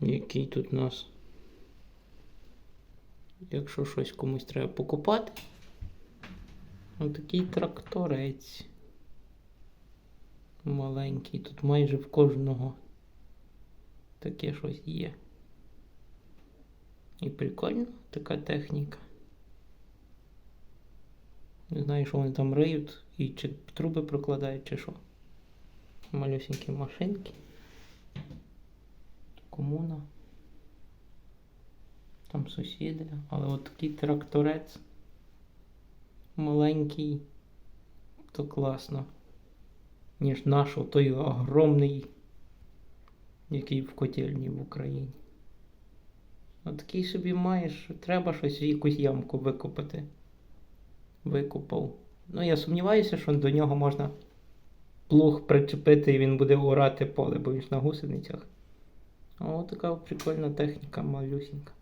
Який тут у нас. Якщо щось комусь треба покупати. Отакий тракторець. Маленький. Тут майже в кожного таке щось є. І прикольно така техніка. Не знаю, що вони там риють і чи труби прокладають, чи що. Малюсенькі машинки. Комуна. Там сусіди. Але от такий тракторець маленький, то класно. Ніж наш той огромний, який в котельні в Україні. Отакий собі маєш, треба щось якусь ямку викопати. Викопав. Ну, я сумніваюся, що до нього можна плуг причепити і він буде орати поле, бо він ж на гусеницях. От така прикольна техніка малюсінька.